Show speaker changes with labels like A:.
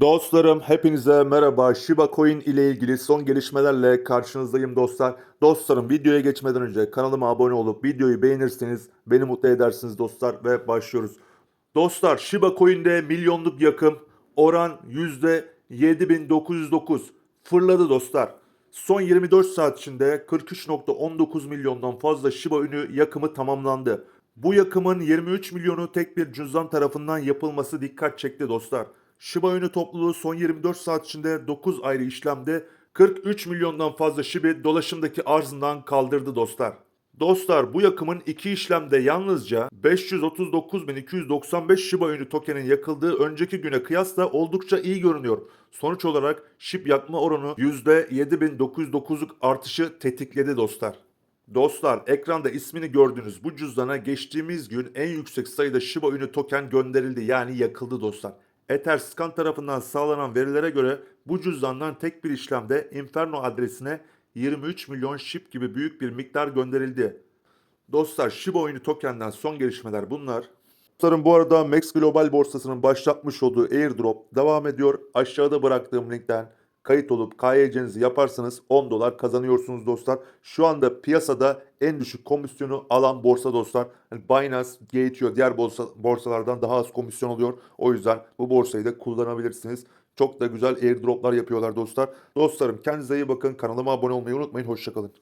A: Dostlarım hepinize merhaba. Shiba Coin ile ilgili son gelişmelerle karşınızdayım dostlar. Dostlarım videoya geçmeden önce kanalıma abone olup videoyu beğenirseniz beni mutlu edersiniz dostlar ve başlıyoruz. Dostlar Shiba Coin'de milyonluk yakım oran %7909 fırladı dostlar. Son 24 saat içinde 43.19 milyondan fazla Shiba ünü yakımı tamamlandı. Bu yakımın 23 milyonu tek bir cüzdan tarafından yapılması dikkat çekti dostlar. Shiba ünü topluluğu son 24 saat içinde 9 ayrı işlemde 43 milyondan fazla Shiba dolaşımdaki arzından kaldırdı dostlar. Dostlar bu yakımın iki işlemde yalnızca 539.295 Shiba Inu tokenin yakıldığı önceki güne kıyasla oldukça iyi görünüyor. Sonuç olarak SHIB yakma oranı %7909'luk artışı tetikledi dostlar. Dostlar ekranda ismini gördüğünüz bu cüzdana geçtiğimiz gün en yüksek sayıda Shiba Inu token gönderildi yani yakıldı dostlar. Etherscan tarafından sağlanan verilere göre bu cüzdandan tek bir işlemde Inferno adresine 23 milyon SHIB gibi büyük bir miktar gönderildi. Dostlar Shiba Inu tokenden son gelişmeler bunlar. Dostlarım bu arada Max Global borsasının başlatmış olduğu airdrop devam ediyor. Aşağıda bıraktığım linkten kayıt olup KYC'nizi yaparsanız 10 dolar kazanıyorsunuz dostlar. Şu anda piyasada en düşük komisyonu alan borsa dostlar. Hani Binance, Gateo diğer borsa, borsalardan daha az komisyon oluyor. O yüzden bu borsayı da kullanabilirsiniz. Çok da güzel airdroplar yapıyorlar dostlar. Dostlarım kendinize iyi bakın. Kanalıma abone olmayı unutmayın. Hoşçakalın.